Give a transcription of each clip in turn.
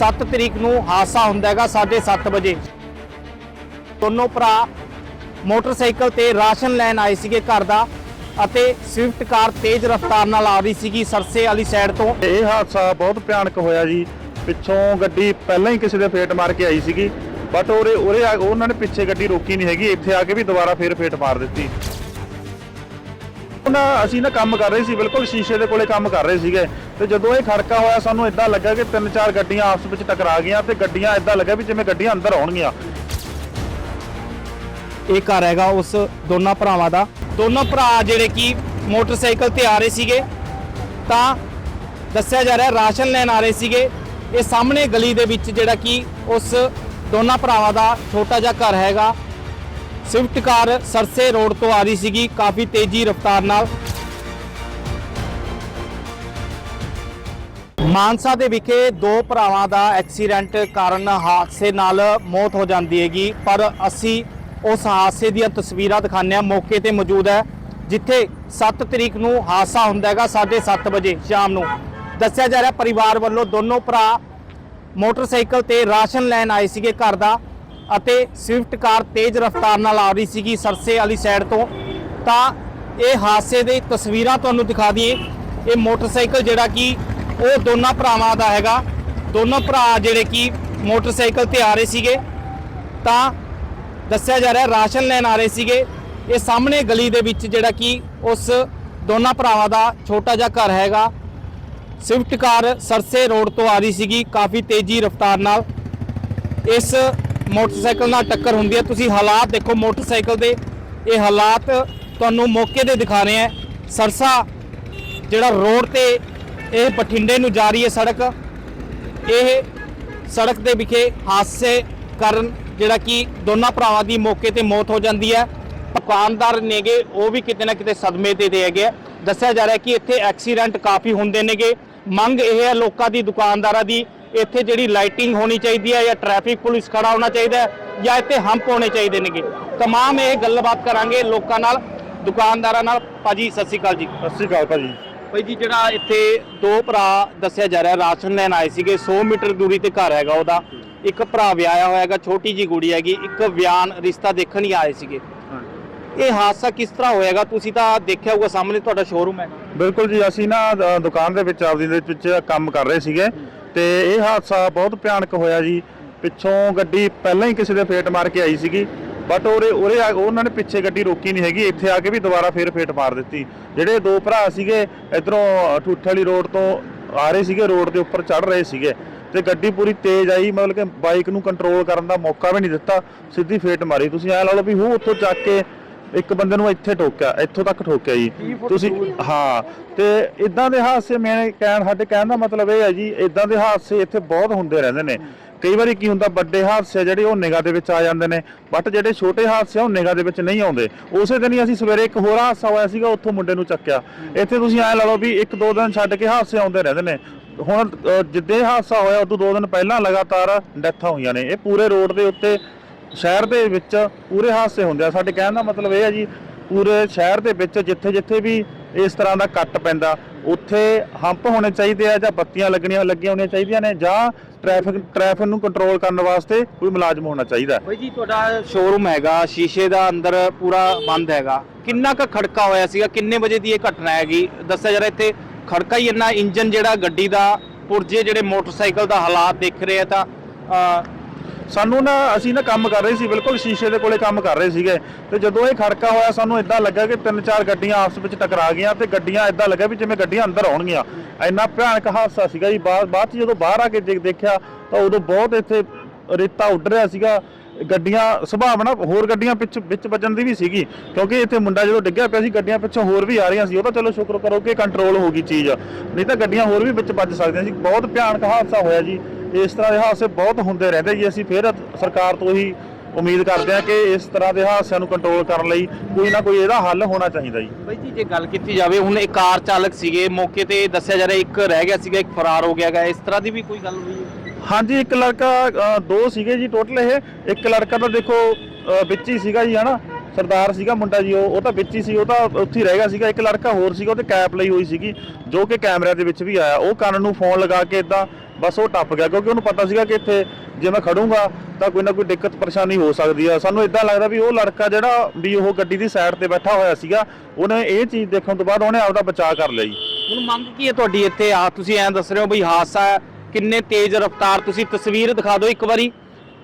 7 ਤਰੀਕ ਨੂੰ ਹਾਦਸਾ ਹੁੰਦਾ ਹੈਗਾ 7:30 ਵਜੇ। ਦੋਨੋਂ ਭਰਾ ਮੋਟਰਸਾਈਕਲ ਤੇ ਰਾਸ਼ਨ ਲੈਣ ਆਏ ਸੀਗੇ ਘਰ ਦਾ ਅਤੇ ਸਵਿਫਟ ਕਾਰ ਤੇਜ਼ ਰਫ਼ਤਾਰ ਨਾਲ ਆ ਰਹੀ ਸੀਗੀ ਸਰਸੇ ਵਾਲੀ ਸਾਈਡ ਤੋਂ। ਇਹ ਹਾਦਸਾ ਬਹੁਤ ਭਿਆਨਕ ਹੋਇਆ ਜੀ। ਪਿੱਛੋਂ ਗੱਡੀ ਪਹਿਲਾਂ ਹੀ ਕਿਸੇ ਦੇ ਫੇਟ ਮਾਰ ਕੇ ਆਈ ਸੀਗੀ, ਬਟ ਉਹਰੇ ਉਹਰੇ ਉਹਨਾਂ ਨੇ ਪਿੱਛੇ ਗੱਡੀ ਰੋਕੀ ਨਹੀਂ ਹੈਗੀ, ਇੱਥੇ ਆ ਕੇ ਵੀ ਦੁਬਾਰਾ ਫੇਰ ਫੇਟ ਮਾਰ ਦਿੱਤੀ। ਉਹਨਾਂ ਅਸੀਂ ਨਾ ਕੰਮ ਕਰ ਰਹੇ ਸੀ, ਬਿਲਕੁਲ ਸ਼ੀਸ਼ੇ ਦੇ ਕੋਲੇ ਕੰਮ ਕਰ ਰਹੇ ਸੀਗੇ। ਤੇ ਜਦੋਂ ਇਹ ਖੜਕਾ ਹੋਇਆ, ਸਾਨੂੰ ਇਦਾਂ ਲੱਗਾ ਕਿ ਤਿੰਨ ਚਾਰ ਗੱਡੀਆਂ ਆਪਸ ਵਿੱਚ ਟਕਰਾ ਗਈਆਂ ਤੇ ਗੱਡੀਆਂ ਇਦਾਂ ਲੱਗਾ ਵੀ ਜਿਵੇਂ ਗੱਡੀਆਂ ਅੰਦਰ ਆਉਣਗੀਆਂ। ਇਹ ਘਰ ਹੈਗਾ ਉਸ ਦੋਨਾਂ ਭਰਾਵਾਂ ਦਾ। ਦੋਨੋਂ ਭਰਾ ਜਿਹੜੇ ਕਿ ਮੋਟਰਸਾਈਕਲ ਤੇ ਆ ਰਹੇ ਸੀਗੇ, ਤਾਂ ਦੱਸਿਆ ਜਾ ਰਿਹਾ ਰਾਸ਼ਨ ਲੈਣ ਆ ਰਹੇ ਸੀਗੇ। ਇਹ ਸਾਹਮਣੇ ਗਲੀ ਦੇ ਵਿੱਚ ਜਿਹੜਾ ਕਿ ਉਸ ਦੋਨਾਂ ਭਰਾਵਾਂ ਦਾ ਛੋਟਾ ਜਿਹਾ ਘਰ ਹੈਗਾ। ਸਵਿਫਟ ਕਾਰ ਸਰਸੇ ਰੋਡ ਤੋਂ ਆ ਰਹੀ ਸੀਗੀ। ਕਾਫੀ ਤੇਜ਼ੀ ਰਫ਼ਤਾਰ ਨਾਲ। ਮਾਨਸਾ ਦੇ ਵਿਖੇ ਦੋ ਭਰਾਵਾਂ ਦਾ ਐਕਸੀਡੈਂਟ ਕਾਰਨ ਹਾਦਸੇ ਨਾਲ ਮੌਤ ਹੋ ਜਾਂਦੀ ਹੈਗੀ। ਪਰ ਅਸੀਂ ਉਸ ਹਾਦਸੇ ਦੀਆਂ ਤਸਵੀਰਾਂ ਦਿਖਾਉਂਦੇ ਹਾਂ। ਮੌਕੇ ਤੇ ਮੌਜੂਦ ਹੈ, ਜਿੱਥੇ 7 ਤਰੀਕ ਨੂੰ ਹਾਦਸਾ ਹੁੰਦਾ ਹੈਗਾ 7:30 ਵਜੇ ਸ਼ਾਮ ਨੂੰ। ਦੱਸਿਆ ਜਾ ਰਿਹਾ, ਪਰਿਵਾਰ ਵੱਲੋਂ ਦੋਨੋਂ ਭਰਾ ਮੋਟਰਸਾਈਕਲ ਤੇ ਰਾਸ਼ਨ ਲੈਣ ਆਏ ਸੀਗੇ ਘਰ ਦਾ। ਅਤੇ ਸਵਿਫਟ ਕਾਰ ਤੇਜ਼ ਰਫ਼ਤਾਰ ਨਾਲ ਆ ਰਹੀ ਸੀਗੀ ਸਰਸੇ ਵਾਲੀ ਸਾਈਡ ਤੋਂ, ਤਾਂ ਇਹ ਹਾਦਸੇ ਦੇ ਤਸਵੀਰਾਂ ਤੁਹਾਨੂੰ ਦਿਖਾ ਦਈਏ। ਇਹ ਮੋਟਰਸਾਈਕਲ ਜਿਹੜਾ ਕਿ ਉਹ ਦੋਨਾਂ ਭਰਾਵਾਂ ਦਾ ਹੈਗਾ। ਦੋਨੋਂ ਭਰਾ ਜਿਹੜੇ ਕਿ ਮੋਟਰਸਾਈਕਲ ਤੇ ਆ ਰਹੇ ਸੀਗੇ। ਤਾਂ ਦੱਸਿਆ ਜਾ ਰਿਹਾ, ਰਾਸ਼ਨ ਲੈਣ ਆ ਰਹੇ ਸੀਗੇ। ਇਹ ਸਾਹਮਣੇ ਗਲੀ ਦੇ ਵਿੱਚ ਜਿਹੜਾ ਕਿ ਉਸ ਦੋਨਾਂ ਭਰਾਵਾਂ ਦਾ ਛੋਟਾ ਜਿਹਾ ਘਰ ਹੈਗਾ। ਸਵਿਫਟ ਕਾਰ ਸਰਸੇ ਰੋਡ ਤੋਂ ਆ ਰਹੀ ਸੀਗੀ, ਕਾਫੀ ਤੇਜ਼ੀ ਰਫ਼ਤਾਰ ਨਾਲ। ਇਸ ਮੋਟਰਸਾਈਕਲ ਨਾਲ ਟੱਕਰ ਹੁੰਦੀ ਹੈ। ਤੁਸੀਂ ਹਾਲਾਤ ਦੇਖੋ ਮੋਟਰਸਾਈਕਲ ਦੇ। ਇਹ ਹਾਲਾਤ ਤੁਹਾਨੂੰ ਮੌਕੇ ਦੇ ਦਿਖਾ ਰਹੇ ਹੈ। ਸਰਸਾ, ਜਿਹੜਾ ਰੋਡ ਤੇ ਇਹ ਬਠਿੰਡੇ ਨੂੰ ਜਾ ਰਹੀ ਹੈ ਸੜਕ, ਇਹ ਸੜਕ ਦੇ ਵਿਖੇ ਹਾਦਸੇ ਕਾਰਨ ਜਿਹੜਾ ਕਿ ਦੋਨਾਂ ਭਰਾਵਾਂ ਦੀ ਮੌਕੇ ਤੇ ਮੌਤ ਹੋ ਜਾਂਦੀ ਹੈ। ਦੁਕਾਨਦਾਰ ਨੇਗੇ, ਉਹ ਵੀ ਕਿਤੇ ਨਾ ਕਿਤੇ ਸਦਮੇ ਤੇ ਦੇ ਹੈਗੇ ਆ। ਦੱਸਿਆ ਜਾ ਰਿਹਾ ਕਿ ਇੱਥੇ ਐਕਸੀਡੈਂਟ ਕਾਫੀ ਹੁੰਦੇ ਨੇਗੇ। ਮੰਗ ਇਹ ਹੈ ਲੋਕਾਂ ਦੀ, ਦੁਕਾਨਦਾਰਾਂ ਦੀ ਇੱਥੇ ਜਿਹੜੀ ਲਾਈਟਿੰਗ ਹੋਣੀ ਚਾਹੀਦੀ ਹੈ ਜਾਂ ਟ੍ਰੈਫਿਕ ਪੁਲਿਸ ਖੜਾ ਹੋਣਾ ਚਾਹੀਦਾ ਹੈ ਜਾਂ ਇੱਥੇ ਹੰਪ ਹੋਣੇ ਚਾਹੀਦੇ ਨੇਗੇ। ਤਮਾਮ ਇਹ ਗੱਲਬਾਤ ਕਰਾਂਗੇ ਲੋਕਾਂ ਨਾਲ ਦੁਕਾਨਦਾਰਾਂ ਨਾਲ। ਭਾਜੀ ਸਤਿ ਸ਼੍ਰੀ ਅਕਾਲ ਜੀ। ਸਤਿ ਸ਼੍ਰੀ ਅਕਾਲ ਭਾਜੀ। ਭਾਈ ਜੀ ਜਿਹੜਾ ਇੱਥੇ ਦੋ ਭਰਾ ਦੱਸਿਆ ਜਾ ਰਿਹਾ ਰਾਸ਼ਨ ਲੈਣ ਆਏ ਸੀਗੇ 100 ਮੀਟਰ ਦੂਰੀ ਤੇ ਘਰ ਹੈਗਾ ਉਹਦਾ। ਇੱਕ ਭਰਾ ਵਿਆਹਿਆ ਹੋਇਆ ਹੈਗਾ ਛੋਟੀ ਜੀ ਗੁੜੀ ਹੈਗੀ ਇੱਕ ਬਿਆਨ ਰਿਸ਼ਤਾ ਦੇਖਣ ਹੀ ਆਏ ਸੀਗੇ। ਇਹ ਹਾਦਸਾ ਕਿਸ ਤਰ੍ਹਾਂ ਹੋਏਗਾ ਤੁਸੀਂ ਤਾਂ ਦੇਖਿਆ ਹੋਊਗਾ ਸਾਹਮਣੇ ਤੁਹਾਡਾ ਸ਼ੋਰੂਮ ਹੈ ਬਿਲਕੁਲ ਜੀ ਅਸੀਂ ਨਾ ਦੁਕਾਨ ਦੇ ਵਿੱਚ ਆਪਦੀ ਦੇ ਵਿੱਚ ਕੰਮ ਕਰ ਰਹੇ ਸੀਗੇ। ਤੇ ਇਹ ਹਾਦਸਾ ਬਹੁਤ ਭਿਆਨਕ ਹੋਇਆ ਜੀ। ਪਿੱਛੋਂ ਗੱਡੀ ਪਹਿਲਾਂ ਹੀ ਕਿਸੇ ਦੇ ਫੇਟ ਮਾਰ ਕੇ ਆਈ ਸੀਗੀ। ਬਟ ਉਹਰੇ ਉਹਰੇ ਆ- ਉਹਨਾਂ ਨੇ ਪਿੱਛੇ ਗੱਡੀ ਰੋਕੀ ਨਹੀਂ ਹੈਗੀ। ਇੱਥੇ ਆ ਕੇ ਵੀ ਦੁਬਾਰਾ ਫੇਰ ਫੇਟ ਮਾਰ ਦਿੱਤੀ। ਜਿਹੜੇ ਦੋ ਭਰਾ ਸੀਗੇ, ਇਧਰੋਂ ਠੂਠੇ ਵਾਲੀ ਰੋਡ ਤੋਂ ਆ ਰਹੇ ਸੀਗੇ, ਰੋਡ ਦੇ ਉੱਪਰ ਚੜ ਰਹੇ ਸੀਗੇ। ਤੇ ਗੱਡੀ ਪੂਰੀ ਤੇਜ਼ ਆਈ, ਮਤਲਬ ਕਿ ਬਾਈਕ ਨੂੰ ਕੰਟਰੋਲ ਕਰਨ ਦਾ ਮੌਕਾ ਵੀ ਨਹੀਂ ਦਿੱਤਾ। ਸਿੱਧੀ ਫੇਟ ਮਾਰੀ। ਤੁਸੀਂ ਐ ਲਾ ਲਓ ਵੀ ਹੂ ਉੱਥੋਂ ਚੱਕ ਕੇ ਇੱਕ ਬੰਦੇ ਨੂੰ ਇੱਥੇ ਠੋਕਿਆ ਇੱਥੋਂ ਤੱਕ ਠੋਕਿਆ ਜੀ। ਤੁਸੀਂ ਹਾਂ? ਤੇ ਇਦਾਂ ਦੇ ਹਾਦਸੇ ਮੈਂ ਕਹਿਣ ਸਾਡੇ ਕਹਿਣ ਦਾ ਮਤਲਬ ਇਹ ਹੈ ਜੀ ਇਦਾਂ ਦੇ ਹਾਦਸੇ ਇੱਥੇ ਬਹੁਤ ਹੁੰਦੇ ਰਹਿੰਦੇ ਨੇ। ਕਈ ਵਾਰੀ ਕੀ ਹੁੰਦਾ ਵੱਡੇ ਹਾਦਸੇ ਜਿਹੜੇ ਉਹ ਨਿਗਾਹ ਦੇ ਵਿੱਚ ਆ ਜਾਂਦੇ ਨੇ ਬਟ ਜਿਹੜੇ ਛੋਟੇ ਹਾਦਸੇ ਉਹ ਨਿਗਾਹ ਦੇ ਵਿੱਚ ਨਹੀਂ ਆਉਂਦੇ। ਉਸੇ ਦਿਨ ਹੀ ਅਸੀਂ ਸਵੇਰੇ ਇੱਕ ਹੋਰ ਹਾਦਸਾ ਹੋਇਆ ਸੀਗਾ ਉੱਥੋਂ ਮੁੰਡੇ ਨੂੰ ਚੱਕਿਆ। ਇੱਥੇ ਤੁਸੀਂ ਐ ਲਾ ਲਓ ਵੀ ਇੱਕ ਦੋ ਦਿਨ ਛੱਡ ਕੇ ਹਾਦਸੇ ਆਉਂਦੇ ਰਹਿੰਦੇ ਨੇ। ਹੁਣ ਜਿੱਦੇ ਹਾਦਸਾ ਹੋਇਆ ਉਦੋਂ ਦੋ ਦਿਨ ਪਹਿਲਾਂ ਲਗਾਤਾਰ ਡੈਥਾਂ ਹੋਈਆਂ ਨੇ। ਇਹ ਪੂਰੇ ਰੋਡ ਦੇ ਉੱਤੇ ਸ਼ਹਿਰ ਦੇ ਵਿੱਚ ਪੂਰੇ ਹਾਦਸੇ ਹੁੰਦੇ ਆ। ਸਾਡੇ ਕਹਿਣ ਦਾ ਮਤਲਬ ਇਹ ਹੈ ਜੀ, ਪੂਰੇ ਸ਼ਹਿਰ ਦੇ ਵਿੱਚ ਜਿੱਥੇ ਜਿੱਥੇ ਵੀ ਇਸ ਤਰ੍ਹਾਂ ਦਾ ਕੱਟ ਪੈਂਦਾ, ਉੱਥੇ ਹੰਪ ਹੋਣੇ ਚਾਹੀਦੇ ਆ ਜਾਂ ਬੱਤੀਆਂ ਲੱਗਣੀਆਂ, ਲੱਗੀਆਂ ਹੋਣੀਆਂ ਚਾਹੀਦੀਆਂ ਨੇ ਜਾਂ ਟ੍ਰੈਫਿਕ ਟ੍ਰੈਫਿਕ ਨੂੰ ਕੰਟਰੋਲ ਕਰਨ ਵਾਸਤੇ ਕੋਈ ਮੁਲਾਜ਼ਮ ਹੋਣਾ ਚਾਹੀਦਾ ਭਾਈ ਜੀ, ਤੁਹਾਡਾ ਸ਼ੋਰੂਮ ਹੈਗਾ, ਸ਼ੀਸ਼ੇ ਦਾ ਅੰਦਰ ਪੂਰਾ ਬੰਦ ਹੈਗਾ। ਕਿੰਨਾ ਕੁ ਖੜਕਾ ਹੋਇਆ ਸੀਗਾ? ਕਿੰਨੇ ਵਜੇ ਦੀ ਇਹ ਘਟਨਾ ਹੈਗੀ? ਦੱਸਿਆ ਜਾ ਰਿਹਾ ਇੱਥੇ ਖੜਕਾ ਹੀ ਇੰਨਾ, ਇੰਜਨ ਜਿਹੜਾ ਗੱਡੀ ਦਾ, ਪੁਰਜੇ ਜਿਹੜੇ ਮੋਟਰਸਾਈਕਲ ਦਾ ਹਾਲਾਤ ਦੇਖ ਰਹੇ ਆ ਤਾਂ ਸਾਨੂੰ ਨਾ, ਅਸੀਂ ਨਾ ਕੰਮ ਕਰ ਰਹੇ ਸੀ, ਬਿਲਕੁਲ ਸ਼ੀਸ਼ੇ ਦੇ ਕੋਲੇ ਕੰਮ ਕਰ ਰਹੇ ਸੀਗੇ। ਤੇ ਜਦੋਂ ਇਹ ਖੜਕਾ ਹੋਇਆ, ਸਾਨੂੰ ਇਦਾਂ ਲੱਗਾ ਕਿ ਤਿੰਨ ਚਾਰ ਗੱਡੀਆਂ ਆਪਸ ਵਿੱਚ ਟਕਰਾ ਗਈਆਂ ਤੇ ਗੱਡੀਆਂ ਇਦਾਂ ਲੱਗਾ ਵੀ ਜਿਵੇਂ ਗੱਡੀਆਂ ਅੰਦਰ ਆਉਣਗੀਆਂ। ਇੰਨਾ ਭਿਆਨਕ ਹਾਦਸਾ ਸੀਗਾ ਜੀ। ਬਾਅਦ ਬਾਅਦ 'ਚ ਜਦੋਂ ਬਾਹਰ ਆ ਕੇ ਦੇਖ- ਦੇਖਿਆ, ਤਾਂ ਉਦੋਂ ਬਹੁਤ ਇੱਥੇ ਰੇਤਾ ਉੱਡ ਰਿਹਾ ਸੀਗਾ। ਗੱਡੀਆਂ ਸੁਭਾਵਨਾ ਹੋਰ ਗੱਡੀਆਂ ਪਿੱਛ, ਵਿੱਚ ਵੱਜਣ ਦੀ ਵੀ ਸੀਗੀ। ਕਿਉਂਕਿ ਇੱਥੇ ਮੁੰਡਾ ਜਦੋਂ ਡਿੱਗਿਆ ਪਿਆ ਸੀ, ਗੱਡੀਆਂ ਪਿੱਛੋਂ ਹੋਰ ਵੀ ਆ ਰਹੀਆਂ ਸੀ। ਉਹ ਤਾਂ ਚਲੋ ਸ਼ੁਕਰ ਕਰੋ ਕਿ ਕੰਟਰੋਲ ਹੋ ਗਈ ਚੀਜ਼। ਨਹੀਂ ਤਾਂ ਗੱਡੀਆਂ ਹੋਰ ਵੀ ਵਿੱਚ ਵੱਜ ਸਕਦੀਆਂ ਸੀ। ਬਹੁਤ ਭਿਆਨਕ ਹਾਦਸਾ ਹੋਇਆ ਜੀ। ਇਸ ਤਰ੍ਹਾਂ ਦੇ ਹਾਦਸੇ ਬਹੁਤ ਹੁੰਦੇ ਰਹਿੰਦੇ ਜੀ। ਅਸੀਂ ਫਿਰ ਸਰਕਾਰ ਤੋਂ ਹੀ ਉਮੀਦ ਕਰਦੇ ਹਾਂ ਕਿ ਇਸ ਤਰ੍ਹਾਂ ਦੇ ਹਾਦਸਿਆਂ ਨੂੰ ਕੰਟਰੋਲ ਕਰਨ ਲਈ ਕੋਈ ਨਾ ਕੋਈ ਇਹਦਾ ਹੱਲ ਹੋਣਾ ਚਾਹੀਦਾ ਜੀ। ਭਾਈ ਜੀ ਜੇ ਗੱਲ ਕੀਤੀ ਜਾਵੇ ਹੁਣ ਇੱਕ ਕਾਰ ਚਾਲਕ ਸੀਗੇ ਮੌਕੇ ਤੇ ਦੱਸਿਆ ਜਾ ਰਿਹਾ ਇੱਕ ਰਹਿ ਗਿਆ ਸੀਗਾ ਇੱਕ ਫਰਾਰ ਹੋ ਗਿਆ ਗਾ ਇਸ ਤਰ੍ਹਾਂ ਦੀ ਵੀ ਕੋਈ ਗੱਲ ਹੋਈ ਹਾਂਜੀ ਇੱਕ ਲੜਕਾ ਦੋ ਸੀਗੇ ਜੀ ਟੋਟਲ ਇਹ। ਇੱਕ ਲੜਕਾ ਤਾਂ ਦੇਖੋ ਵਿੱਚ ਹੀ ਸੀਗਾ ਜੀ ਹਨਾ? ਸਰਦਾਰ ਸੀਗਾ ਮੁੰਡਾ ਜੀ ਉਹ ਉਹ ਤਾਂ ਵਿੱਚ ਹੀ ਸੀ ਉਹ ਤਾਂ ਉੱਥੇ ਰਹਿ ਗਿਆ ਸੀਗਾ। ਇੱਕ ਲੜਕਾ ਹੋਰ ਸੀਗਾ ਉਹਤੇ ਕੈਪ ਲਈ ਹੋਈ ਸੀਗੀ ਜੋ ਕਿ ਕੈਮਰਿਆਂ ਦੇ ਵਿੱਚ ਵੀ ਆਇਆ। ਉਹ ਕੰਨ ਨੂੰ ਫੋਨ ਲਗਾ ਕੇ ਇਦਾਂ ਬਸ ਉਹ ਟੱਪ ਗਿਆ ਕਿਉਂਕਿ ਉਹਨੂੰ ਪਤਾ ਸੀਗਾ ਕਿ ਇੱਥੇ ਜੇ ਮੈਂ ਖੜੂੰਗਾ ਤਾਂ ਕੋਈ ਨਾ ਕੋਈ ਦਿੱਕਤ ਪਰੇਸ਼ਾਨੀ ਹੋ ਸਕਦੀ ਆ। ਸਾਨੂੰ ਇਦਾਂ ਲੱਗਦਾ ਵੀ ਉਹ ਲੜਕਾ ਜਿਹੜਾ ਵੀ ਉਹ ਗੱਡੀ ਦੀ ਸਾਈਡ ਤੇ ਬੈਠਾ ਹੋਇਆ ਸੀਗਾ ਉਹਨੇ ਇਹ ਚੀਜ਼ ਦੇਖਣ ਤੋਂ ਬਾਅਦ ਉਹਨੇ ਆਪਦਾ ਬਚਾਅ ਕਰ ਲਿਆ ਜੀ। ਹੁਣ ਮੰਗ ਕੀ ਹੈ ਤੁਹਾਡੀ ਇੱਥੇ? ਆ ਤੁਸੀਂ ਐਂ ਦੱਸ ਰਹੇ ਹੋ ਬਈ ਹਾਦਸਾ ਹੈ ਕਿੰਨੇ ਤੇਜ਼ ਰਫ਼ਤਾਰ? ਤੁਸੀਂ ਤਸਵੀਰ ਦਿਖਾ ਦਿਓ ਇੱਕ ਵਾਰੀ।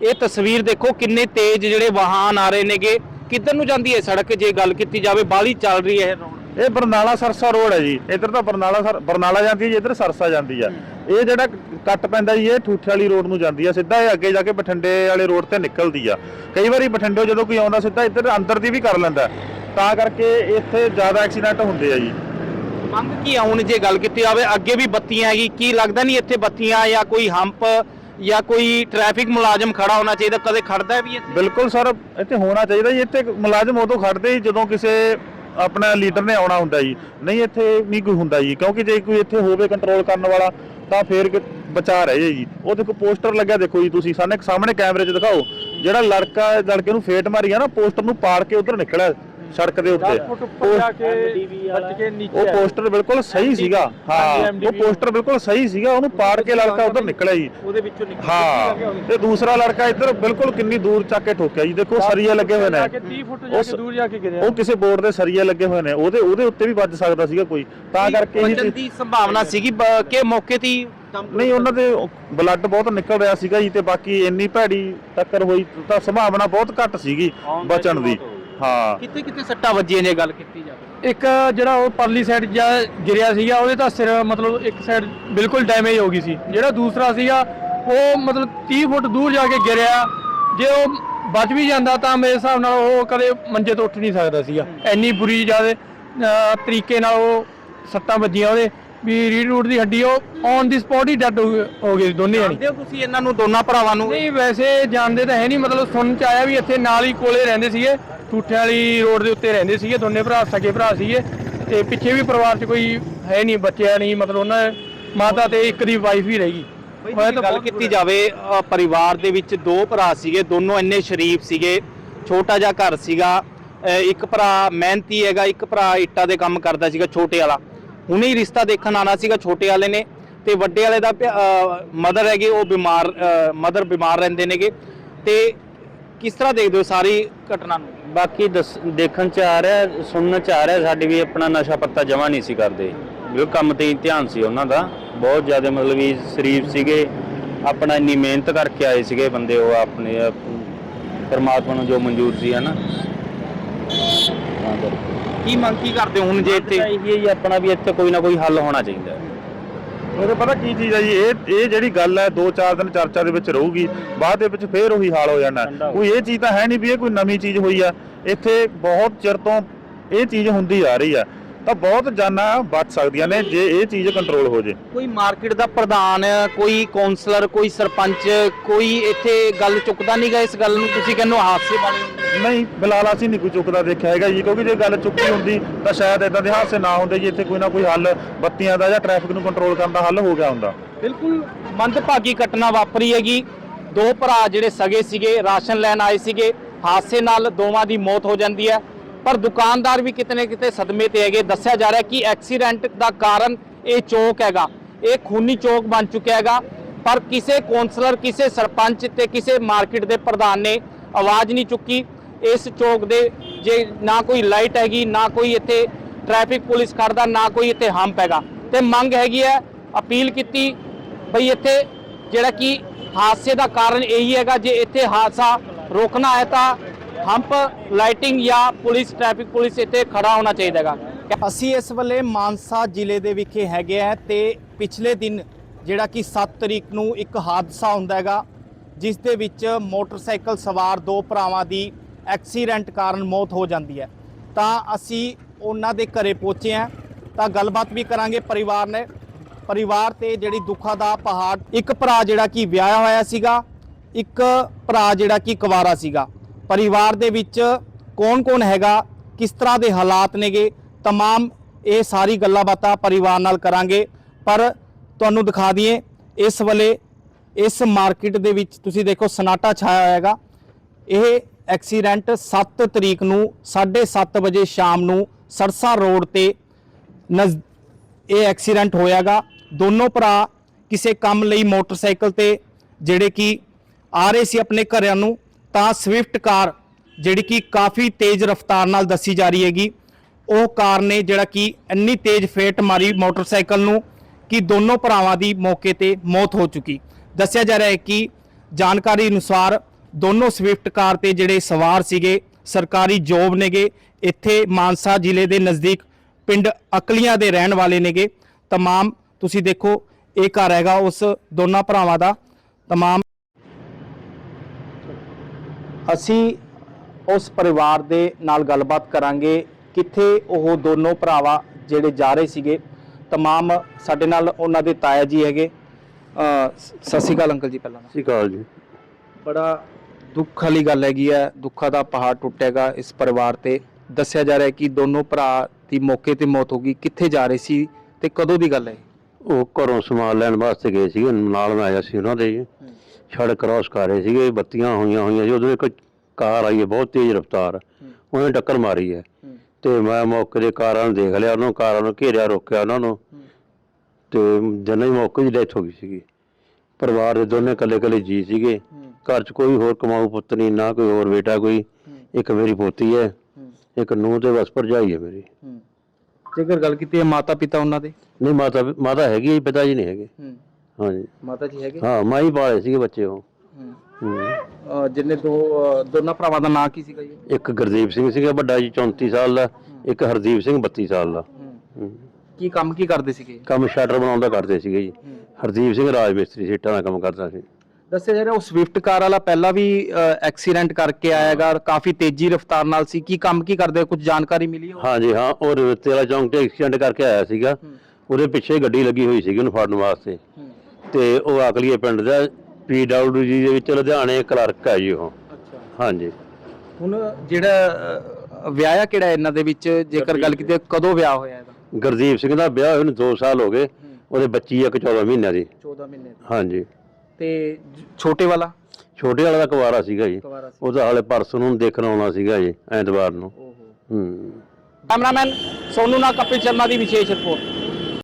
ਇਹ ਤਸਵੀਰ ਦੇਖੋ ਕਿੰਨੇ ਤੇਜ਼ ਜਿਹੜੇ ਵਾਹਨ ਆ ਰਹੇ ਨੇਗੇ। ਕਿੱਧਰ ਨੂੰ ਜਾਂਦੀ ਹੈ ਸੜਕ ਜੇ ਗੱਲ ਕੀਤੀ ਜਾਵੇ? ਬਾਹਲੀ ਚੱਲ ਰਹੀ ਹੈ ਇਹ ਰੋਡ। ਇਹ ਬਰਨਾਲਾ ਸਰਸਾ ਰੋਡ ਹੈ ਜੀ। ਇੱਧਰ ਤਾਂ ਬਰਨਾਲਾ ਸਰ ਬਰਨਾਲਾ ਜਾਂਦੀ ਹੈ ਜੀ ਇੱਧਰ ਸਰਸਾ ਜਾਂਦੀ ਆ। ਇਹ ਜਿਹੜਾ ਕੱਟ ਪੈਂਦਾ ਜੀ ਇਹ ਠੂਠੇ ਵਾਲੀ ਰੋਡ ਨੂੰ ਜਾਂਦੀ ਆ। ਸਿੱਧਾ ਇਹ ਅੱਗੇ ਜਾ ਕੇ ਬਠਿੰਡੇ ਵਾਲੇ ਰੋਡ ਤੇ ਨਿਕਲਦੀ ਆ। ਕਈ ਵਾਰੀ ਬਠਿੰਡੇ ਜਦੋਂ ਕੋਈ ਆਉਂਦਾ ਸਿੱਧਾ ਇੱਧਰ ਅੰਦਰ ਦੀ ਵੀ ਕਰ ਲੈਂਦਾ। ਤਾਂ ਕਰਕੇ ਇੱਥੇ ਜ਼ਿਆਦਾ ਐਕਸੀਡੈਂਟ ਹੁੰਦੇ ਆ ਜੀ। ਮੰਗ ਕੀ ਆ ਹੁਣ ਜੇ ਗੱਲ ਕੀਤੀ ਜਾਵੇ ਅੱਗੇ ਵੀ ਬੱਤੀਆਂ ਹੈਗੀ ਕੀ ਲੱਗਦਾ ਨਹੀਂ ਇੱਥੇ ਬੱਤੀਆਂ ਜਾਂ ਕੋਈ ਹੰਪ ਜਾਂ ਕੋਈ ਟ੍ਰੈਫਿਕ ਮੁਲਾਜ਼ਮ ਖੜਾ ਹੋਣਾ ਚਾਹੀਦਾ? ਕਦੇ ਖੜਦਾ ਵੀ ਇੱਥੇ? ਬਿਲਕੁਲ ਸਰ ਇੱਥੇ ਹੋਣਾ ਚਾਹੀਦਾ ਜੀ। ਇੱਥੇ ਮੁਲਾਜ਼ਮ ਉਦੋਂ ਖੜਦੇ ਜਦੋਂ ਕਿਸੇ ਆਪਣਾ ਲੀਡਰ ਨੇ ਆਉਣਾ ਹੁੰਦਾ ਜੀ। ਨਹੀਂ ਇੱਥੇ ਨਹੀਂ ਕੋਈ ਹੁੰਦਾ ਜੀ ਕਿਉਂਕਿ ਜੇ ਕੋਈ ਇੱਥੇ ਹੋਵੇ ਕੰਟਰੋਲ ਕਰਨ ਵਾਲਾ ਤਾਂ ਫੇਰ ਕਿ ਬਚਾ ਰਹੇ ਜੀ ਉਹ ਦੇਖੋ, ਪੋਸਟਰ ਲੱਗਿਆ ਦੇਖੋ ਜੀ ਤੁਸੀਂ, ਸਾਹਮਣੇ ਸਾਹਮਣੇ ਕੈਮਰੇ 'ਚ ਦਿਖਾਓ। ਜਿਹੜਾ ਲੜਕਾ, ਲੜਕੇ ਨੂੰ ਫੇਟ ਮਾਰੀ ਆ ਨਾ, ਪੋਸਟਰ ਨੂੰ ਪਾੜ ਕੇ ਉਧਰ ਨਿਕਲਿਆ। ਸੜਕ ਦੇ ਉੱਤੇ। ਉਹ- ਬਚ ਕੇ ਨੀਚੇ ਉਹ ਪੋਸਟਰ ਬਿਲਕੁਲ ਸਹੀ ਸੀਗਾ। ਹਾਂ ਉਹ ਪੋਸਟਰ ਬਿਲਕੁਲ ਸਹੀ ਸੀਗਾ ਉਹਨੂੰ ਪਾੜ ਕੇ ਲੜਕਾ ਉਧਰ ਨਿਕਲਿਆ ਜੀ। ਉਹਦੇ ਵਿੱਚੋਂ ਨਿਕਲ ਹਾਂ ਤੇ ਦੂਸਰਾ ਲੜਕਾ ਇੱਧਰ ਬਿਲਕੁਲ ਕਿੰਨੀ ਦੂਰ ਚੱਕ ਕੇ ਠੋਕਿਆ ਜੀ। ਦੇਖੋ ਸਰੀਏ ਲੱਗੇ ਹੋਏ ਨੇ। ਜਾ ਕੇ 30 ਫੁੱਟ ਜਾ ਉਸ- ਕੇ ਦੂਰ ਜਾ ਕੇ ਗਿਰਿਆ। ਉਹ ਕਿਸੇ ਬੋਰਡ ਦੇ ਸਰੀਏ ਲੱਗੇ ਹੋਏ ਨੇ। ਉਹਦੇ ਉਹਦੇ ਉੱਤੇ ਵੀ ਵੱਜ ਸਕਦਾ ਸੀਗਾ ਕੋਈ। ਤਾਂ ਕਰਕੇ ਹੀ ਵੱਜਣ ਦੀ ਸੰਭਾਵਨਾ ਸੀਗੀ ਕਿ ਮੌਕੇ ਤੇ ਨਹੀਂ ਉਹਨਾਂ ਦੇ ਬਲੱਡ ਬਹੁਤ ਨਿਕਲ ਰਿਹਾ ਸੀਗਾ ਜੀ ਤੇ ਬਾਕੀ ਇੰਨੀ ਭੈੜੀ ਟੱਕਰ ਹੋਈ ਤਾਂ ਸੰਭਾਵਨਾ ਬਹੁਤ ਘੱਟ ਸੀਗੀ ਬਚਣ ਦੀ। ਹਾਂ। ਕਿੱਥੇ ਕਿੱਥੇ ਸੱਟਾਂ ਵੱਜੀਆਂ ਨੇ ਗੱਲ ਕੀਤੀ ਜਾਵੇ? ਇੱਕ ਜਿਹੜਾ ਉਹ ਪਰਲੀ ਸਾਈਡ ਜਾ ਗਿਰਿਆ ਸੀਗਾ ਉਹਦੇ ਤਾਂ ਸਿਰ ਮਤਲਬ ਇੱਕ ਸਾਈਡ ਬਿਲਕੁਲ ਡੈਮੇਜ ਹੋ ਗਈ ਸੀ। ਜਿਹੜਾ ਦੂਸਰਾ ਸੀਗਾ ਉਹ ਮਤਲਬ 30 ਫੁੱਟ ਦੂਰ ਜਾ ਕੇ ਗਿਰਿਆ। ਜੇ ਉਹ ਬਚ ਵੀ ਜਾਂਦਾ ਤਾਂ ਮੇਰੇ ਹਿਸਾਬ ਨਾਲ ਉਹ ਕਦੇ ਮੰਜੇ ਤੋਂ ਉੱਠ ਨਹੀਂ ਸਕਦਾ ਸੀਗਾ। ਇੰਨੀ ਬੁਰੀ ਜਿਆਦੇ ਤਰੀਕੇ ਨਾਲ ਉਹ ਸੱਟਾਂ ਵੱਜੀਆਂ ਉਹਦੇ। ਵੀ ਰੀੜ ਰੂਟ ਦੀ ਹੱਡੀ ਉਹ ਔਨ ਦੀ ਸਪੌਟ ਹੀ ਡੈਡ ਹੋ ਗਏ ਦੋਨੇ ਜਾਣੀ। ਜਾਣਦੇ ਹੋ ਤੁਸੀਂ ਇਹਨਾਂ ਨੂੰ ਦੋਨਾਂ ਭਰਾਵਾਂ ਨੂੰ? ਨਹੀਂ ਵੈਸੇ ਜਾਣਦੇ ਤਾਂ ਹੈ ਨਹੀਂ। ਮਤਲਬ ਸੁਣਨ ਚ ਆਇਆ ਵੀ ਇੱਥੇ ਨਾਲ ਹੀ ਕੋਲੇ ਰਹਿੰਦੇ ਸੀਗੇ। ਠੂਠੇ ਵਾਲੀ ਰੋਡ ਦੇ ਉੱਤੇ ਰਹਿੰਦੇ ਸੀਗੇ ਦੋਨੇ ਭਰਾ ਸਕੇ ਭਰਾ ਸੀਗੇ ਤੇ ਪਿੱਛੇ ਵੀ ਪਰਿਵਾਰ 'ਚ ਕੋਈ ਹੈ ਨਹੀਂ ਬੱਚਿਆ ਨਹੀਂ ਮਤਲਬ ਉਹਨਾਂ ਦੇ ਮਾਤਾ ਤੇ ਇੱਕ ਦੀ ਵਾਈਫ ਹੀ ਰਹੇਗੀ ਬਈ ਜੇ ਗੱਲ ਕੀਤੀ ਜਾਵੇ ਅ, ਪਰਿਵਾਰ ਦੇ ਵਿੱਚ ਦੋ ਭਰਾ ਸੀਗੇ ਦੋਨੋਂ ਇੰਨੇ ਸ਼ਰੀਫ ਸੀਗੇ ਛੋਟਾ ਜਿਹਾ ਘਰ ਸੀਗਾ ਅ, ਇੱਕ ਭਰਾ ਮਿਹਨਤੀ ਹੈਗਾ ਇੱਕ ਭਰਾ ਇੱਟਾਂ ਦੇ ਕੰਮ ਕਰਦਾ ਸੀਗਾ ਛੋਟੇ ਵਾਲਾ। ਹੁਣੇ ਹੀ ਰਿਸ਼ਤਾ ਦੇਖਣ ਆਣਾ ਸੀਗਾ ਛੋਟੇ ਵਾਲੇ ਨੇ ਤੇ ਵੱਡੇ ਵਾਲੇ ਦਾ ਮਦਰ ਹੈਗੇ ਉਹ ਬਿਮਾਰ ਮਦਰ ਬਿਮਾਰ ਰਹਿੰਦੇ ਨੇਗੇ। ਤੇ ਕਿਸ ਤਰ੍ਹਾਂ ਦੇਖਦੇ ਹੋ ਸਾਰੀ ਘਟਨਾ ਨੂੰ? ਬਾਕੀ ਦੱਸ- ਦੇਖਣ ਚ ਆ ਰਿਹਾ ਸੁਣਨ ਚ ਆ ਰਿਹਾ ਸਾਡੇ ਵੀ ਆਪਣਾ ਨਸ਼ਾ ਪੱਤਾ ਜਮਾ ਨਹੀਂ ਸੀ ਕਰਦੇ। ਵੀ ਉਹ ਕੰਮ ਤੇ ਹੀ ਧਿਆਨ ਸੀ ਉਹਨਾਂ ਦਾ। ਬਹੁਤ ਜ਼ਿਆਦਾ ਮਤਲਬ ਵੀ ਸ਼ਰੀਫ ਸੀਗੇ। ਆਪਣਾ ਇੰਨੀ ਮਿਹਨਤ ਕਰਕੇ ਆਏ ਸੀਗੇ ਬੰਦੇ ਉਹ ਆਪਣੇ ਆਪ, ਪਰਮਾਤਮਾ ਨੂੰ ਜੋ ਮਨਜ਼ੂਰ ਸੀ ਹਨਾ। ਤਾਂ ਕਰਕੇ ਕੀ ਮੰਗ ਕੀ ਕਰਦੇ ਹੋ ਹੁਣ ਜੇ ਇੱਥੇ? ਇਹ ਹੀ ਜੀ ਆਪਣਾ ਵੀ ਇੱਥੇ ਕੋਈ ਨਾ ਕੋਈ ਹੱਲ ਹੋਣਾ ਚਾਹੀਦਾ। ਹੈ ਉਹਦੇ ਪਤਾ ਕੀ ਚੀਜ਼ ਹੈ ਜੀ ਇਹ ਇਹ ਜਿਹੜੀ ਗੱਲ ਹੈ 2-4 ਦਿਨ ਚਰਚਾ ਦੇ ਵਿੱਚ ਰਹੂਗੀ ਬਾਅਦ ਦੇ ਵਿੱਚ ਫੇਰ ਉਹੀ ਹਾਲ ਹੋ ਜਾਣਾ। ਕੋਈ ਇਹ ਚੀਜ਼ ਤਾਂ ਹੈ ਨਹੀਂ ਵੀ ਇਹ ਕੋਈ ਨਵੀਂ ਚੀਜ਼ ਹੋਈ ਆ। ਇੱਥੇ ਬਹੁਤ ਚਿਰ ਤੋਂ ਇਹ ਚੀਜ਼ ਹੁੰਦੀ ਆ ਰਹੀ ਆ। ਤਾਂ ਬਹੁਤ ਜਾਨਾਂ ਬਚ ਸਕਦੀਆਂ ਨੇ ਜੇ ਇਹ ਚੀਜ਼ ਕੰਟਰੋਲ ਹੋ ਜੇ। ਕੋਈ ਮਾਰਕੀਟ ਦਾ ਪ੍ਰਧਾਨ ਕੋਈ ਕਾਉਂਸਲਰ ਕੋਈ ਸਰਪੰਚ ਕੋਈ ਇੱਥੇ ਗੱਲ ਚੁੱਕਦਾ ਨਹੀਂਗਾ ਇਸ ਗੱਲ ਨੂੰ? ਤੁਸੀਂ ਕਹਿੰਦੇ ਹੋ ਹਾਦਸੇ ਵਾਲੇ ਨਹੀਂ ਬਿਲਾਲ ਅਸੀਂ ਨਹੀਂ ਕੋਈ ਚੁੱਕਦਾ ਦੇਖਿਆ ਹੈਗਾ ਜੀ ਕਿਉਂਕਿ ਜੇ ਗੱਲ ਚੁੱਕੀ ਹੁੰਦੀ ਤਾਂ ਸ਼ਾਇਦ ਇਦਾਂ ਦੇ ਹਾਦਸੇ ਨਾ ਹੁੰਦੇ ਜੀ ਇੱਥੇ ਕੋਈ ਨਾ ਕੋਈ ਹੱਲ ਬੱਤੀਆਂ ਦਾ ਜਾਂ ਟ੍ਰੈਫਿਕ ਨੂੰ ਕੰਟਰੋਲ ਕਰਨ ਦਾ ਹੱਲ ਹੋ ਗਿਆ ਹੁੰਦਾ। ਬਿਲਕੁਲ ਮੰਦਭਾਗੀ ਘਟਨਾ ਵਾਪਰੀ ਹੈਗੀ। ਦੋ ਭਰਾ ਜਿਹੜੇ ਸਗੇ ਸੀਗੇ ਰਾਸ਼ਨ ਲੈਣ ਆਏ ਸੀਗੇ ਹਾਦਸੇ ਨਾਲ ਦੋਵਾਂ ਦੀ ਮੌਤ ਹੋ ਜਾਂਦੀ ਹੈ। ਪਰ ਦੁਕਾਨਦਾਰ ਵੀ ਕਿਤੇ ਨਾ ਕਿਤੇ ਸਦਮੇ ਤੇ ਹੈਗੇ। ਦੱਸਿਆ ਜਾ ਰਿਹਾ ਕਿ ਐਕਸੀਡੈਂਟ ਦਾ ਕਾਰਨ ਇਹ ਚੌਕ ਹੈਗਾ। ਇਹ ਖੂਨੀ ਚੌਕ ਬਣ ਚੁੱਕਿਆ ਹੈਗਾ। ਪਰ ਕਿਸੇ ਕੌਂਸਲਰ, ਕਿਸੇ ਸਰਪੰਚ ਤੇ ਕਿਸੇ ਮਾਰਕੀਟ ਦੇ ਪ੍ਰਧਾਨ ਨੇ ਆਵਾਜ਼ ਨਹੀਂ ਚੁੱਕੀ। ਇਸ ਚੌਕ ਦੇ ਜੇ ਨਾ ਕੋਈ ਲਾਈਟ ਹੈਗੀ, ਨਾ ਕੋਈ ਇੱਥੇ ਟ੍ਰੈਫਿਕ ਪੁਲਿਸ ਖੜਦਾ, ਨਾ ਕੋਈ ਇੱਥੇ ਹੰਪ ਹੈਗਾ। ਤੇ ਮੰਗ ਹੈਗੀ ਹੈ, ਅਪੀਲ ਕੀਤੀ ਬਈ ਇੱਥੇ ਜਿਹੜਾ ਕਿ ਹਾਦਸੇ ਦਾ ਕਾਰਨ ਇਹੀ ਹੈਗਾ, ਜੇ ਇੱਥੇ ਹਾਦਸਾ ਰੋਕਣਾ ਹੈ ਤਾਂ ਹੰਪ, ਲਾਈਟਿੰਗ ਜਾਂ ਪੁਲਿਸ, ਟ੍ਰੈਫਿਕ ਪੁਲਿਸ ਇੱਥੇ ਖੜਾ ਹੋਣਾ ਚਾਹੀਦਾ ਹੈਗਾ ਅਸੀਂ ਇਸ ਵੇਲੇ ਮਾਨਸਾ ਜ਼ਿਲ੍ਹੇ ਦੇ ਵਿਖੇ ਹੈਗੇ ਆ ਤੇ ਪਿਛਲੇ ਦਿਨ ਜਿਹੜਾ ਕਿ 7 ਤਰੀਕ ਨੂੰ ਇੱਕ ਹਾਦਸਾ ਹੁੰਦਾ ਹੈਗਾ, ਜਿਸ ਦੇ ਵਿੱਚ ਮੋਟਰਸਾਈਕਲ ਸਵਾਰ ਦੋ ਭਰਾਵਾਂ ਦੀ ਐਕਸੀਡੈਂਟ ਕਾਰਨ ਮੌਤ ਹੋ ਜਾਂਦੀ ਹੈ। ਤਾਂ ਅਸੀਂ ਉਹਨਾਂ ਦੇ ਘਰੇ ਪਹੁੰਚੇ ਆ ਤਾਂ ਗੱਲਬਾਤ ਵੀ ਕਰਾਂਗੇ ਪਰਿਵਾਰ ਨੇ। ਪਰਿਵਾਰ ਤੇ ਜਿਹੜੀ ਦੁੱਖਾਂ ਦਾ ਪਹਾੜ, ਇੱਕ ਭਰਾ ਜਿਹੜਾ ਕਿ ਵਿਆਹਿਆ ਹੋਇਆ ਸੀਗਾ, ਇੱਕ ਭਰਾ ਜਿਹੜਾ ਕਿ ਕੁਵਾਰਾ ਸੀਗਾ। ਪਰਿਵਾਰ ਦੇ ਵਿੱਚ ਕੌਣ-ਕੌਣ ਹੈਗਾ ਕਿਸ ਤਰ੍ਹਾਂ ਦੇ ਹਾਲਾਤ ਨੇਗੇ तमाम ਇਹ ਸਾਰੀ ਗੱਲਾਂ ਬਾਤਾਂ ਪਰਿਵਾਰ ਨਾਲ ਕਰਾਂਗੇ ਪਰ ਤੁਹਾਨੂੰ ਦਿਖਾ ਦਈਏ ਇਸ ਵੇਲੇ ਇਸ ਮਾਰਕੀਟ ਦੇ ਵਿੱਚ ਤੁਸੀਂ ਦੇਖੋ ਸਨਾਟਾ ਛਾਇਆ ਹੋਇਆ ਹੈਗਾ ਇਹ ਐਕਸੀਡੈਂਟ 7 ਤਰੀਕ ਨੂੰ 7:30 ਵਜੇ ਸ਼ਾਮ ਨੂੰ ਸਰਸਾ ਰੋਡ ਤੇ ਨਜ਼ ਇਹ ਐਕਸੀਡੈਂਟ ਹੋਇਆਗਾ ਦੋਨੋਂ ਭਰਾ ਕਿਸੇ ਕੰਮ ਲਈ ਮੋਟਰਸਾਈਕਲ ਤੇ ਜਿਹੜੇ ਕਿ ਆ ਰਹੇ ਸੀ ਆਪਣੇ ਘਰਾਂ ਨੂੰ ਤਾਂ ਸਵਿਫਟ ਕਾਰ ਜਿਹੜੀ ਕਿ ਕਾਫੀ ਤੇਜ਼ ਰਫ਼ਤਾਰ ਨਾਲ ਦੱਸੀ ਜਾ ਰਹੀ ਹੈਗੀ, ਉਹ ਕਾਰ ਨੇ ਜਿਹੜਾ ਕਿ ਇੰਨੀ ਤੇਜ਼ ਫੇਟ ਮਾਰੀ ਮੋਟਰਸਾਈਕਲ ਨੂੰ ਕਿ ਦੋਨੋਂ ਭਰਾਵਾਂ ਦੀ ਮੌਕੇ ਤੇ ਮੌਤ ਹੋ ਚੁੱਕੀ। ਦੱਸਿਆ ਜਾ ਰਿਹਾ ਹੈ ਕਿ ਜਾਣਕਾਰੀ ਅਨੁਸਾਰ ਦੋਨੋਂ ਸਵਿਫਟ ਕਾਰ ਤੇ ਜਿਹੜੇ ਸਵਾਰ ਸੀਗੇ, ਸਰਕਾਰੀ ਜੋਬ ਨੇਗੇ, ਇੱਥੇ ਮਾਨਸਾ ਜ਼ਿਲ੍ਹੇ ਦੇ ਨਜ਼ਦੀਕ ਪਿੰਡ ਅਕਲੀਆਂ ਦੇ ਰਹਿਣ ਵਾਲੇ ਨੇਗੇ। ਤਮਾਮ ਤੁਸੀਂ ਦੇਖੋ, ਇਹ ਘਰ ਹੈਗਾ ਉਸ ਦੋਨਾਂ ਭਰਾਵਾਂ ਦਾ। ਤਮਾਮ ਅਸੀਂ ਉਸ ਪਰਿਵਾਰ ਦੇ ਨਾਲ ਗੱਲਬਾਤ ਕਰਾਂਗੇ ਕਿੱਥੇ ਉਹ ਦੋਨੋਂ ਭਰਾਵਾ ਜਿਹੜੇ ਜਾ ਰਹੇ ਸੀਗੇ। ਤਮਾਮ ਸਾਡੇ ਨਾਲ ਉਹਨਾਂ ਦੇ ਤਾਇਆ ਜੀ ਹੈਗੇ। ਅ, ਸ- ਸਤਿ ਸ਼੍ਰੀ ਅਕਾਲ ਅੰਕਲ ਜੀ ਪਹਿਲਾਂ। ਸਤਿ ਸ਼੍ਰੀ ਅਕਾਲ ਜੀ। ਬੜਾ ਦੁੱਖ ਵਾਲੀ ਗੱਲ ਹੈਗੀ ਹੈ ਦੁੱਖਾਂ ਦਾ ਪਹਾੜ ਟੁੱਟੇਗਾ ਇਸ ਪਰਿਵਾਰ ਤੇ। ਦੱਸਿਆ ਜਾ ਰਿਹਾ ਹੈ ਕਿ ਦੋਨੋਂ ਭਰਾ ਦੀ ਮੌਕੇ ਤੇ ਮੌਤ ਹੋ ਗਈ। ਕਿੱਥੇ ਜਾ ਰਹੇ ਸੀ ਤੇ ਕਦੋਂ ਦੀ ਗੱਲ ਹੈ ਉਹ ਘਰੋਂ ਸਮਾਨ ਲੈਣ ਵਾਸਤੇ ਗਏ ਸੀਗੇ ਨਾਲ ਮੈਂ ਆਇਆ ਸੀ ਉਹਨਾਂ ਦੇ। ਜੀ ਸੜਕ ਕ੍ਰਾਸ ਕਰ ਰਹੇ ਸੀਗੇ ਬੱਤੀਆਂ ਹੋਈਆਂ ਹੋਈਆਂ ਸੀ ਉਦੋਂ ਇੱਕ ਕਾਰ ਆਈ ਹੈ ਬਹੁਤ ਤੇਜ਼ ਰਫ਼ਤਾਰ। ਉਹਨੇ ਟੱਕਰ ਮਾਰੀ ਹੈ। ਤੇ ਮੈਂ ਮੌਕੇ ਦੇ ਕਾਰਾਂ ਨੂੰ ਦੇਖ ਲਿਆ ਉਹਨਾਂ ਕਾਰਾਂ ਨੂੰ ਘੇਰਿਆ ਰੋਕਿਆ ਉਹਨਾਂ ਨੂੰ। ਤੇ ਜਨਾਂ ਹੀ ਮੌਕੇ ਦੀ ਡੈਥ ਹੋ ਗਈ ਸੀਗੀ। ਪਰਿਵਾਰ ਦੇ ਦੋਨੇ ਇਕੱਲੇ ਇਕੱਲੇ ਜੀ ਸੀਗੇ। ਘਰ 'ਚ ਕੋਈ ਹੋਰ ਕਮਾਊ ਪੁੱਤ ਨਹੀਂ ਨਾ ਕੋਈ ਹੋਰ ਬੇਟਾ ਕੋਈ। ਇੱਕ ਮੇਰੀ ਪੋਤੀ ਹੈ। ਇੱਕ ਨੂੰਹ ਤੇ ਬਸ ਭਰਜਾਈ ਹੈ ਮੇਰੀ। ਜੇਕਰ ਗੱਲ ਕੀਤੀ ਹੈ ਮਾਤਾ ਪਿਤਾ ਉਹਨਾਂ ਦੇ? ਨਹੀਂ ਮਾਤਾ ਮਾਤਾ ਹੈਗੀ ਹੈ ਜੀ, ਪਿਤਾ ਜੀ ਨਹੀਂ ਹੈਗੇ। ਹਾਂਜੀ। ਮਾਤਾ ਜੀ ਹੈਗੇ? ਹਾਂ ਮੈਂ ਹੀ ਪਾਲੇ ਸੀਗੇ ਬੱਚੇ ਉਹ। ਹੂੰ। ਜਿੰਨੇ ਦੋ ਦੋਨਾਂ ਭਰਾਵਾਂ ਦਾ ਨਾਂ ਕੀ ਸੀਗਾ ਜੀ? ਇੱਕ ਗੁਰਦੀਪ ਸਿੰਘ ਸੀਗਾ ਵੱਡਾ ਜੀ 34 ਸਾਲ ਦਾ ਇੱਕ ਹਰਦੀਪ ਸਿੰਘ 32 ਸਾਲ ਦਾ। ਹੂੰ। ਕੀ ਕੰਮ ਕੀ ਕਰਦੇ ਸੀਗੇ? ਕੰਮ ਸ਼ਟਰ ਬਣਾਉਂਦਾ ਕਰਦੇ ਸੀਗੇ ਜੀ। ਹਰਦੀਪ ਸਿੰਘ ਰਾਜ ਮਿਸਤਰੀ ਸੀਟਾਂ ਦਾ ਕੰਮ ਕਰਦਾ ਸੀ। ਦੱਸਿਆ ਜਾ ਰਿਹਾ ਉਹ ਸਵਿਫਟ ਕਾਰ ਵਾਲਾ ਪਹਿਲਾਂ ਵੀ ਐਕਸੀਡੈਂਟ ਕਰਕੇ ਆਇਆਗਾ ਕਾਫੀ ਤੇਜ਼ੀ ਰਫ਼ਤਾਰ ਨਾਲ ਸੀ। ਕੀ ਕੰਮ ਕੀ ਕਰਦੇ ਕੁਝ ਜਾਣਕਾਰੀ ਮਿਲੀ ਹੋ ਹਾਂਜੀ ਹਾਂ ਉਹ ਰਵਿੱਤੇ ਵਾਲਾ ਚੌਂਕ ਤੇ ਐਕਸੀਡੈਂਟ ਕਰਕੇ ਆਇਆ ਸੀਗਾ। ਉਹਦੇ ਪਿੱਛੇ ਗੱਡੀ ਲੱਗੀ ਹੋਈ ਸੀਗੀ ਉਹਨੂੰ ਫੜਨ ਵਾਸਤੇ। ਤੇ ਉਹ ਆਕਲੀਏ ਪਿੰਡ ਦਾ ਪੀਡਬਲਯੂਜੀ ਦੇ ਵਿੱਚ ਲੁਧਿਆਣੇ ਕਲਰਕ ਹੈ ਜੀ ਉਹ। ਅੱਛਾ। ਹਾਂਜੀ। ਹੁਣ ਜਿਹੜਾ ਅ, ਵਿਆਹਿਆ ਕਿਹੜਾ ਹੈ ਇਹਨਾਂ ਦੇ ਵਿੱਚ? ਜੇਕਰ ਗੱਲ ਕੀਤੀ ਕਦੋਂ ਵਿਆਹ ਹੋਇਆ ਇਹਦਾ? ਗੁਰਦੀਪ ਸਿੰਘ ਦਾ ਵਿਆਹ ਹੋਏ ਨੂੰ 2 ਸਾਲ ਹੋ ਗਏ। ਉਹਦੇ ਬੱਚੀ ਇੱਕ 14 ਮਹੀਨਿਆਂ ਦੀ। 14 ਮਹੀਨੇ ਹਾਂਜੀ। ਤੇ ਜ- ਛੋਟੇ ਵਾਲਾ? ਛੋਟੇ ਵਾਲਾ ਦਾ ਕੁਵਾਰਾ ਸੀਗਾ ਜੀ। ਸੀ। ਉਹਦਾ ਹਾਲੇ ਪਰਸੋਂ ਨੂੰ ਦੇਖਣ ਆਉਣਾ ਸੀਗਾ ਜੀ ਐਤਵਾਰ ਨੂੰ। ਓਹੋ। ਹੂੰ। ਕੈਮਰਾਮੈਨ ਸੋਨੂ ਨਾਲ ਕਪਿਲ ਸ਼ਰਮਾ ਦੀ ਵਿਸ਼ੇਸ਼ ਰਿਪੋਰਟ।